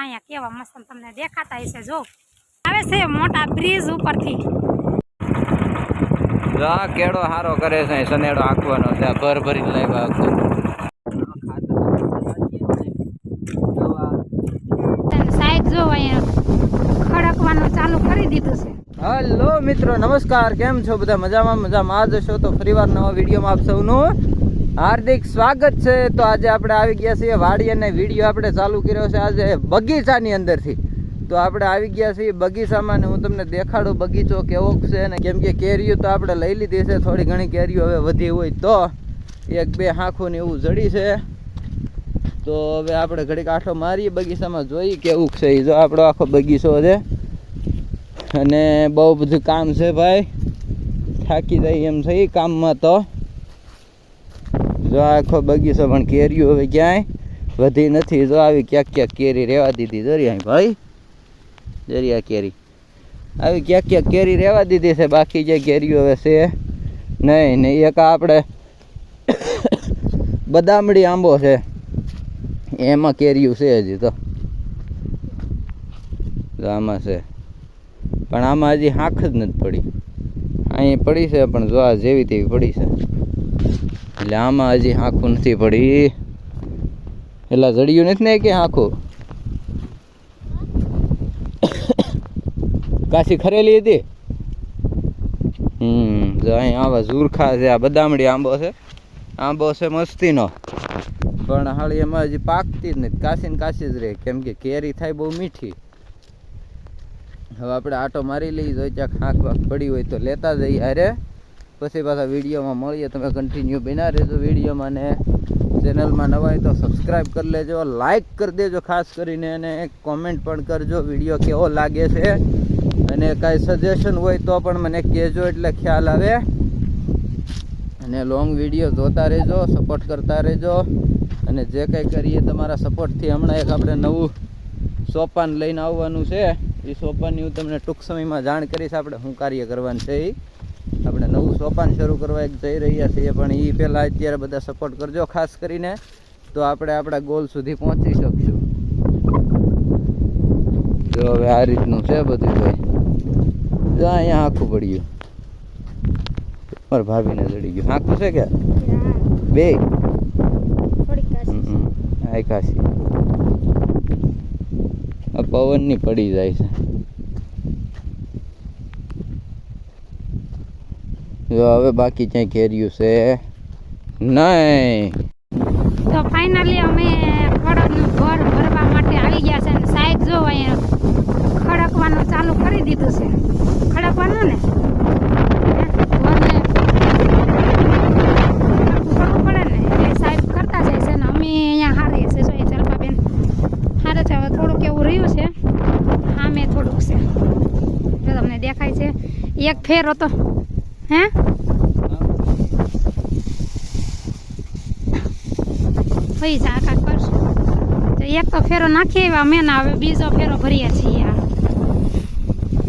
અહીંયા કેવા મસ્ત તમને દેખાતા હશે જો. આવે છે મોટા બ્રિજ ઉપરથી. જા કેડો હારો કરે છે સનેડો આખવાનો છે આ ભર ભરી લાવ્યા આખો. અને જો અહીંયા ખડકવાનું ચાલુ કરી દીધું છે. હલો મિત્રો નમસ્કાર. કેમ છો બધા? મજામાં? મજામાં. આજ છો તો ફરીવાર નવા વિડીયોમાં આપ સૌનું હાર્દિક સ્વાગત છે. તો આજે આપણે આવી ગયા છીએ વાડી અને વીડિયો આપણે ચાલુ કર્યો છે આજે બગીચાની અંદરથી. તો આપણે આવી ગયા છીએ બગીચામાં ને હું તમને દેખાડું બગીચો કેવો છે ને કેમ કે કેરીઓ તો આપણે લઈ લીધી છે. થોડી ઘણી કેરીઓ હવે વધી હોય તો એક બે હાંખું ને એવું જડી છે. તો હવે આપણે ઘડીક આંટો મારીએ બગીચામાં, જોઈએ કેવું છે જો આપણો આખો બગીચો છે. અને બહુ બધું કામ છે ભાઈ. થાકી જાય એમ છે કામમાં તો. જો આખો બગીચો પણ કેરીઓ હવે ક્યાંય વધી નથી. જો આવી ક્યાંક ક્યાંક કેરી રહેવા દીધી દરિયા ભાઈ. દરિયા કેરી. આવી ક્યાંક ક્યાંક કેરી રહેવા દીધી છે, બાકી જે કેરીઓ હવે છે, નહીં નહીં. એક આપણે બદામડી આંબો છે. એમાં કેરીયું છે હજી તો. આમાં છે. પણ આમાં હજી હાંખ જ નથી પડી. અહીં પડી છે, પણ જો આ જેવી તેવી પડી છે. એટલે આમાં હજી હાંખું નથી પડી. એટલે જડિયું નથી ને કે હાંખું કાશી ખરેલી હતી? હમ, જો અહીં આવા ઝુરખા છે, આ બદામડી આંબો છે. આંબો છે મસ્તીનો. પણ હાળી એમાં હજી પાકતી જ નથી. કાશી ને કાશી જ રહે. કેમ કે કેરી થાય બહુ મીઠી. હવે આપણે આટો મારી લઈએ, જો ક્યાંક હાંક વાંક પડી હોય તો લેતા જઈએ. અરે પછી પાછા વિડીયોમાં મળીએ. તમે કન્ટિન્યુ બિના રહેજો વિડીયોમાં ને ચેનલમાં નવા હોય તો સબસ્ક્રાઈબ કરી લેજો લાઇક કરી દેજો ખાસ કરીને અને કોમેન્ટ પણ કરજો વીડિયો કેવો લાગે છે. અને કાંઈ સજેશન હોય તો પણ મને કહેજો એટલે ખ્યાલ આવે. અને લોંગ વીડિયો જોતા રહેજો સપોર્ટ કરતા રહેજો. અને જે કંઈ કરીએ તમારા સપોર્ટથી હમણાં એક આપણે નવું સોપાન લઈને આવવાનું છે. એ સોપાનની હું તમને ટૂંક સમયમાં જાણ કરીશ આપણે શું કાર્ય કરવાનું છે એ આપણે નવું સોપાન શરૂ કરવા એક જઈ રહ્યા છીએ પણ એ પહેલાં અત્યારે બધા સપોર્ટ કરજો. ખાસ કરીને તો આપણે આપણા ગોલ સુધી પહોંચી શકશું. જો હવે આ રીતનું છે બધું ભાઈ. જો અહીંયા આખું પડ્યું. મારા ભાભીને ચડી ગયું. આખું છે કે બે. આ કાશી. આ પવનની પડી જાય છે. જો હવે બાકી ક્યાંય ઘેર્યું છે? નહીં. તો ફાઇનલી અમે ખડકનું ઘર ભરવા માટે આવી ગયા છે અને સાહેબ જો અહીંયા ખડકવાનું ચાલુ કરી દીધું છે. ખડકવાનું ને? હે? થોડુંક એવું રહ્યું છે. સામે થોડુંક છે. જો તમને દેખાય છે. એક ફેર હતો. હે? જાય કાંક કરશું. તો એક તો ફેરો નાખી આવ્યા મેં હવે બીજો ફેરો ભરીએ છીએ.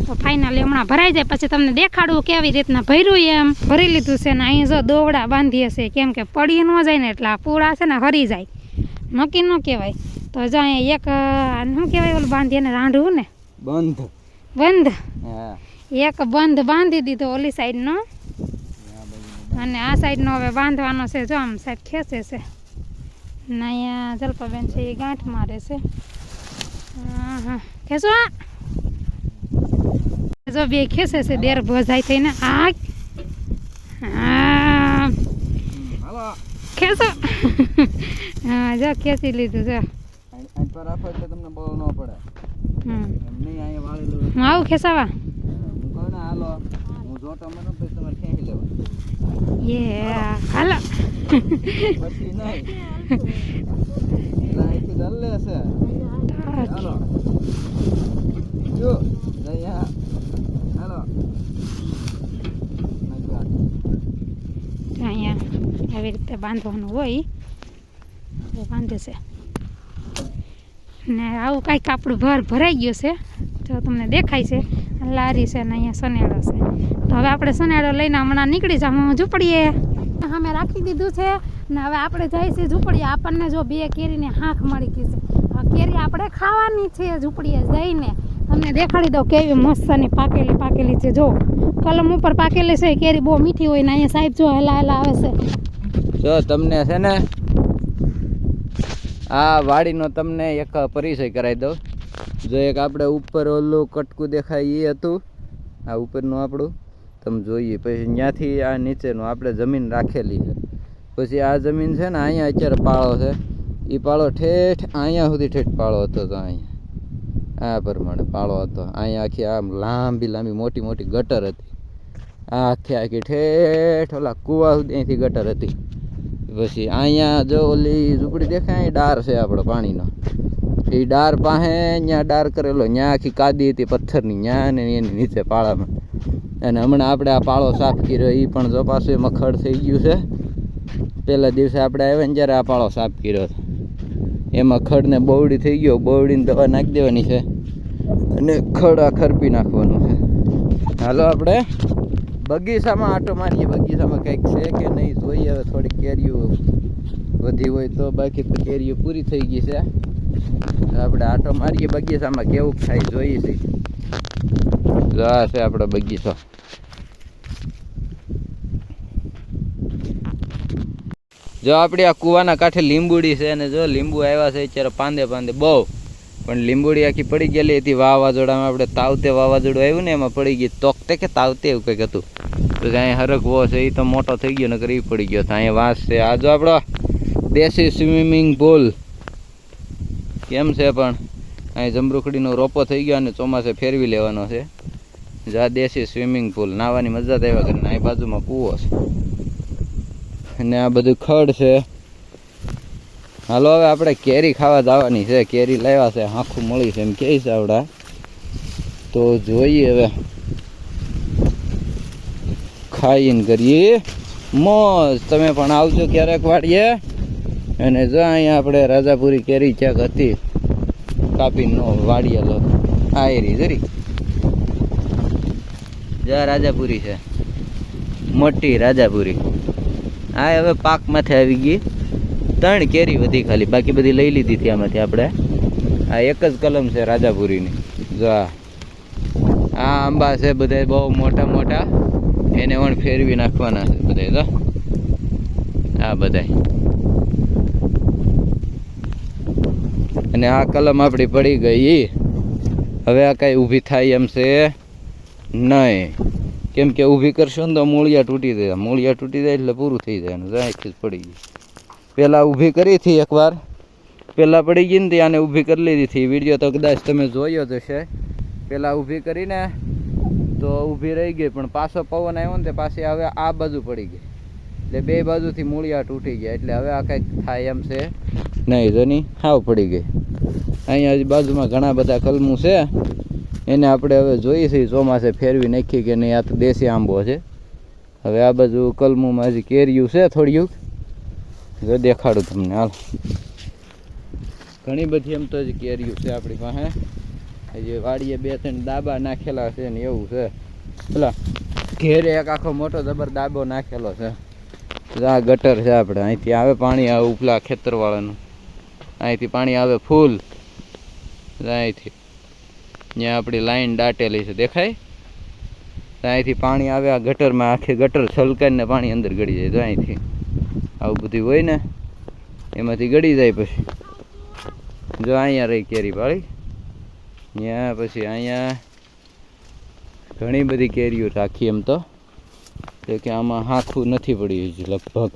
તો ફાઇનલી હમણાં ભરાઈ જાય પછી તમને દેખાડું કેવી રીતના ભર્યું એમ. ભરી લીધું છે ને અહીં જો દોવડા બાંધીએ છે કેમ કે પડી ન જાય ને એટલે આ પૂળા છે ને હરી જાય. નક્કી ન કહેવાય. તો જો અહીંયા એક શું કહેવાય ઓલું બાંધીએ ને રાંધવું ને? બંધ. બંધ? હા. એક બંધ બાંધી દીધો ઓલી સાઈડનો. અને આ સાઈડનો હવે બાંધવાનો છે જો આમ સાહેબ ખેંચે છે. ને અહીંયા જલપાબેન છે એ ગાંઠ મારે છે. હા હા ખેંચો. જો બે ખેંચે છે દેર ભોજાઈ થઈને. આ. ખેંચો. હા જો ખેંચી લીધું જો. આવું ખેંચાવા? હાલો. હું જોતો મને પછી તમારે ખેંચી લેવા યે હાલો. પછી નહીં. એટલે ડલ લે છે. હાલો. જો અહીંયા હાલો. અહીંયા આવી રીતે બાંધવાનું હોય તો બાંધે છે. ને આવું કાંઈક કાપડું ભર ભરાઈ ગયું છે જો તમને દેખાય છે. લારી છે ને અહીંયા સનેડો છે. તો હવે આપણે સનેડો લઈને હમણાં નીકળી જાઉં ઝૂંપડીએ. અમે રાખી દીધું છે ને હવે આપણે જાય છે ઝૂંપડીએ. આપણને જો બે કેરીને હાંખ મળી ગઈ છે. કેરી આપણે ખાવાની છે ઝૂંપડીએ જઈને. તમને દેખાડી દઉં કેવી મસ્તની પાકેલી પાકેલી છે. જો, કલમ ઉપર પાકેલી છે, કેરી બહુ મીઠી હોય ને અહીંયા સાહેબ જો હેલા હેલા આવે છે. જો, તમને છે ને આ વાડીનો તમને એક પરિચય કરાવી દઉં. જો એક આપણે ઉપર ઓલું કટકું દેખાય એ હતું, આ ઉપરનું આપણું, તમે જોઈએ. પછી ત્યાંથી આ નીચેનું આપણે જમીન રાખેલી છે. પછી આ જમીન છે ને અહીંયા અત્યારે પાળો છે. એ પાળો ઠેઠ અહીંયા સુધી ઠેઠ પાળો હતો તો અહીંયા. આ પ્રમાણે પાળો હતો. અહીંયા આખી આમ લાંબી લાંબી મોટી મોટી ગટર હતી. આ આખી આખી ઠેઠ ઓલા કૂવા સુધી અહીંથી ગટર હતી. પછી અહીંયા જો ઓલી ઝૂંપડી દેખાય ડાર છે આપણો પાણીનો. એ ડાર પાસે ત્યાં ડાર કરેલો. ત્યાં આખી કાદી હતી પથ્થરની. ત્યાં ને એની નીચે પાળામાં. અને હમણાં આપણે આ પાળો સાફ કર્યો. એ પણ જો પાછું એમાં ખડ થઈ ગયું છે. પહેલા દિવસે આપણે આવ્યા ને જ્યારે આ પાળો સાફ કર્યો એમાં ખડને બવડી થઈ ગયો. બવડીને દવા નાખી દેવાની છે. અને ખડ આ ખરપી નાખવાનું છે. હાલો આપણે બગીચામાં આટો મારીએ. બગીચામાં કંઈક છે કે નહીં, જોઈએ. હવે થોડી કેરીઓ વધી હોય તો બાકી કેરીઓ પૂરી થઈ ગઈ છે. આપણે આટો મારીએ બગીચામાં કેવું થાય જોઈએ છે. આ છે આપણો બગીચો. જો આપણી આ કૂવાના કાંઠે લીંબુડી છે અને જો લીંબુ આવ્યા છે અત્યારે પાંદે પાંદે બહુ. પણ લીંબુડી આખી પડી ગયેલી હતી વાવાઝોડામાં, આપણે તાવતે વાવાઝોડું આવ્યું ને એમાં પડી ગઈ તોકતે કે તાવતે એવું કંઈક હતું. તો અહીંયા હરકવો છે એ તો મોટો થઈ ગયો નકર એ પડી ગયો તો અહીંયા વાંસ છે. આ જો આપણો દેશી સ્વિમિંગ પુલ કેમ છે પણ અહીં જમરૂખડીનો રોપો થઈ ગયો અને ચોમાસે ફેરવી લેવાનો છે. જા દેશી સ્વિમિંગ પુલ નાવાની મજા જ આવ્યા કરીને. અહીં બાજુમાં કૂવો છે. અને આ બધું ખડ છે. હાલો, હવે આપણે કેરી ખાવા જવાની છે. કેરી લાવ્યા છે આખું મળી છે એમ કે છે આવડા. તો જોઈએ હવે. ખાઈને કરીએ. મોજ! તમે પણ આવજો ક્યારેક વાડીએ. અને જો અહીંયા આપણે રાજાપુરી કેરી ક્યાંક હતી, કાપીનો વાડિયેલો આ એરી જરી. જા રાજાપુરી છે. મોટી રાજાપુરી. આ હવે પાકમાંથી આવી ગઈ. ત્રણ કેરી વધી ખાલી. બાકી બધી લઈ લીધી હતી આમાંથી આપણે. આ એક જ કલમ છે રાજાપુરીની. જો આ. આંબા છે બધા બહુ મોટા મોટા. એને પણ ફેરવી નાખવાના છે બધા તો આ બધા અને આ કલમ આપણી પડી ગઈ. હવે આ કાંઈ ઊભી થાય એમ છે નહીં. કેમ કે ઊભી કરશો ને તો મૂળિયા તૂટી જાય. મૂળિયા તૂટી જાય એટલે પૂરું થઈ જાય અને જાય પડી ગઈ પહેલાં ઊભી કરી હતી એકવાર. પહેલાં પડી ગઈ ને તે આને ઊભી કરી લીધી હતી. વીડિયો તો કદાચ તમે જોયો જ હશે. પહેલાં ઊભી કરીને તો ઊભી રહી ગઈ, પણ પાછો પવન આવ્યો ને તે પાછી હવે આ બાજુ પડી ગઈ. એટલે બે બાજુથી મૂળિયા તૂટી ગયા, એટલે હવે આ કંઈક થાય એમ છે. નહીં જોની હાવ પડી ગઈ. અહીંયા બાજુમાં ઘણા બધા કલમું છે. એને આપણે હવે જોઈએ છીએ ચોમાસે ફેરવી નાખી કે નહીં, આ તો દેશી આંબો છે. હવે આ બાજુ કલમુમાં હજી કેરીયું છે થોડીયુંક. જો દેખાડું તમને, હાલ. ઘણી બધી એમ તો હજી કેરીયું છે આપણી પાસે. હજી વાડીએ બે ત્રણ દાબા નાખેલા છે ને એવું છે. પેલા ઘેરે એક આખો મોટો જબર દાબો નાખેલો છે. આ ગટર છે આપણે. અહીંથી આવે પાણી આવે ઉપલા ખેતરવાળાનું. અહીંથી પાણી આવે ફૂલ. અહીંથી. ત્યાં આપણી લાઈન દાટેલી છે. દેખાય? ત્યાંથી પાણી આવે આ ગટરમાં. આખી ગટર છલકાઈને પાણી અંદર ગળી જાય. તો અહીંથી. આવું બધું હોય ને, એમાંથી ગળી જાય પછી. જો અહીંયા રહી કેરી પાળી ત્યાં પછી અહીંયા ઘણી બધી કેરીઓ રાખી એમ તો. જો કે આમાં હાથું નથી પડ્યું છે લગભગ.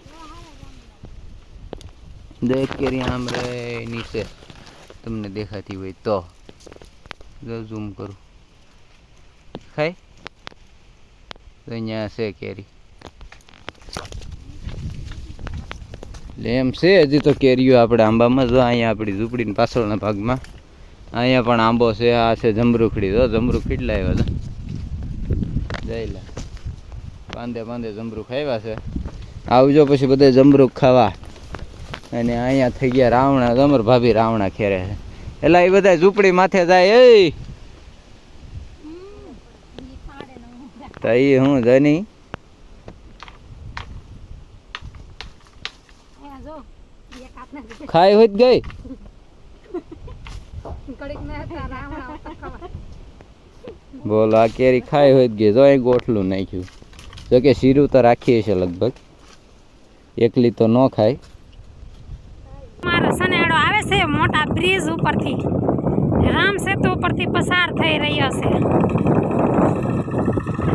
દરેક કેરી આમ રે નીચે. તમને દેખાતી હોય તો. જો ઝૂમ કરું. ખાય? તો અહીંયા છે કેરી. એટલે એમ છે હજી તો કેરીઓ આપણે આંબામાં. જો અહીંયા આપણી ઝૂંપડીની પાછળના ભાગમાં. અહીંયા પણ આંબો છે, આ છે જમરૂખડી. તો જમરૂખડી લાવ્યો હતા જયલા પાંદે પાંદે જમરૂખ આવ્યા છે. આવજો પછી બધે જમરૂખ ખાવા. અને અહીંયા થઈ ગયા રાવણા જમર ભાભી રાવણા ખેરે છે. એટલે એ બધા ઝૂંપડી માથે જાય એ તો એ હું જની ખાઈ ગઈ હતા હતા ખાવા બોલ કેરી ખાઈ હોય ગઈ જો અહીં ગોઠલું નાખ્યું. જો કે શીરું તો રાખીએ છે લગભગ. એકલી તો ન ખાય. મારો સનેડો આવે છે મોટા બ્રિજ ઉપરથી. રામ સેતુ ઉપરથી પસાર થઈ રહ્યો છે.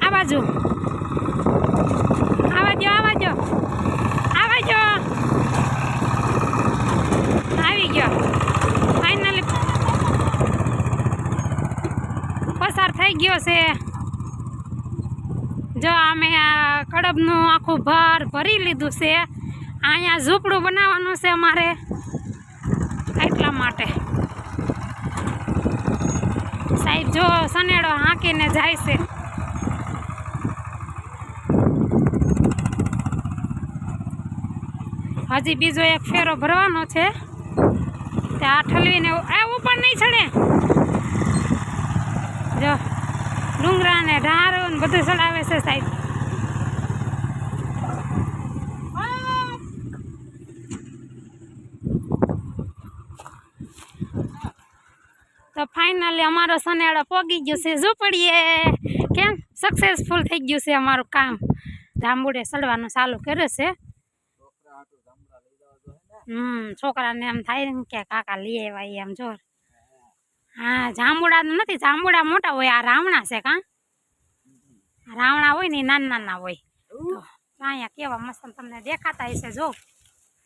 આ બાજુ. આવાજો આવાજો આવાજો આવી ગયો. ફાઇનલી પસાર થઈ ગયો છે. જો અમે આ કડબનું આખું ભર ભરી લીધું છે, અહીંયા ઝૂંપડું બનાવવાનું છે અમારે, એટલા માટે. સાહેબ, જો સનેડો હાંકીને જાય છે. હજી બીજો એક ફેરો ભરવાનો છે ત્યાં ઠલવીને એ ઉપર નહીં ચડે. જો ડુંગરા ને ઢારો ને બધું ચડાવે છે સાહેબ તો ફાઇનલી અમારો સનેડો પોગી ગયો છે. ઝૂંપડીએ કેમ? સક્સેસફુલ થઈ ગયું છે અમારું કામ. જાંબુડે સડવાનું ચાલુ કર્યું છે. હમ, છોકરાને એમ થાય ને કે કાકા લઈ આવ્યા એમ જો હા જાંબુડા નથી, જાંબુડા મોટા હોય, આ રાવણા છે કાં? રાવણા હોય ને નાના નાના હોય. તો અહીંયા કેવા મસ્ત તમને દેખાતા હશે જો.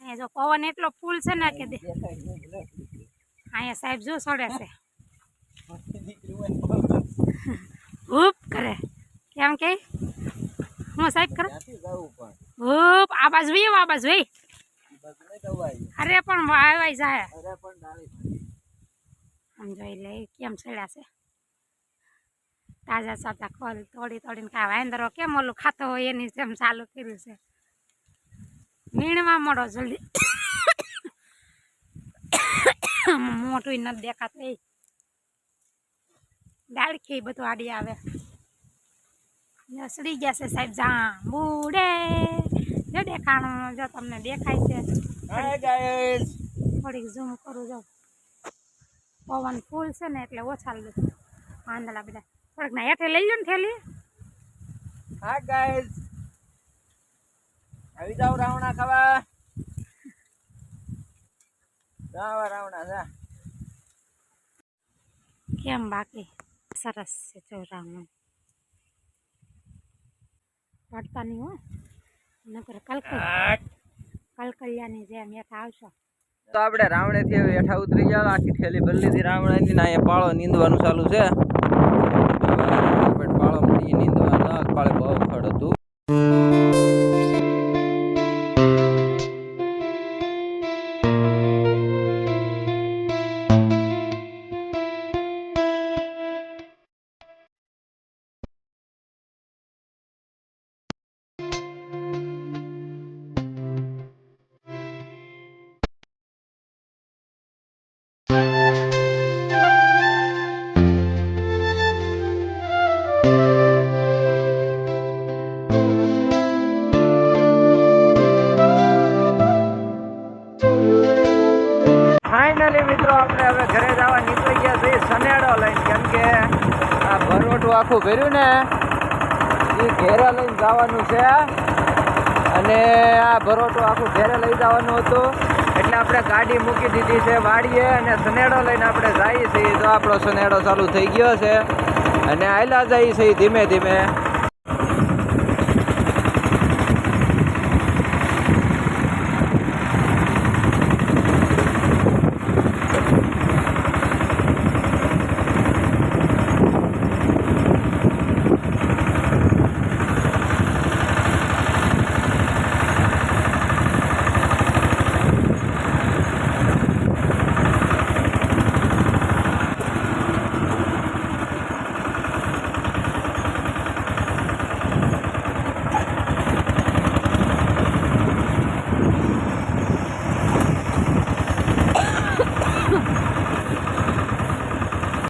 અહીંયા જો પવન એટલો ફૂલ છે ને કે અહીંયા સાહેબ જો સડે છે. હૂપ કરે. કેમ કે? હું સાહેબ કરે? હૂપ આ બાજુ વી આ બાજુ વી અરે પણ વાવાઈ જાય. આમ જોઈ લે કેમ ચડ્યા છે? તાજા સાજા ખોલ તોડી તોડીને ખાવા. વાંદરો કેમ ઓલું ખાતો હોય એની જેમ ચાલુ કર્યું છે. મીણમાં મળો જલ્દી. મોટું નથી દેખાતું એ. દાડખી બધું આડી આવે. સડી ગયા છે સાહેબ જાંબુડે. જો દેખાણું જો તમને દેખાય છે. થોડીક ઝૂમ કરું જો. પવન ફૂલ છે ને એટલે ઓછા વાંદડા બધા. થોડીક ના હેઠે લઈ લો ને થેલી હા ગાઈસ આવી જાવ રાવણા ખાવા. જાવા રાવણા જા. કેમ બાકી? સરસ છે ચોરામાં પડતા નહીં હો. નકર કલકલ કલકલિયાની જેમ હેઠા આવશો. તો આપણે રાવણે થી હેઠા ઉતરી ગયા. આખી થેલી ભરી લીધી. રાવણાની ના અહીંયા પાળો નીંદવાનું ચાલુ છે. આપણે પાળો મળી નીંદવા આખું ભર્યું ને, એ ઘેરે લઈને જવાનું છે. અને આ ભરોટો આખું ઘેરે લઈ જવાનું હતું. એટલે આપણે ગાડી મૂકી દીધી છે વાડીએ અને સનેડો લઈને આપણે જઈએ છીએ. તો આપણો સનેડો ચાલુ થઈ ગયો છે. અને આયલા જઈએ છીએ ધીમે ધીમે.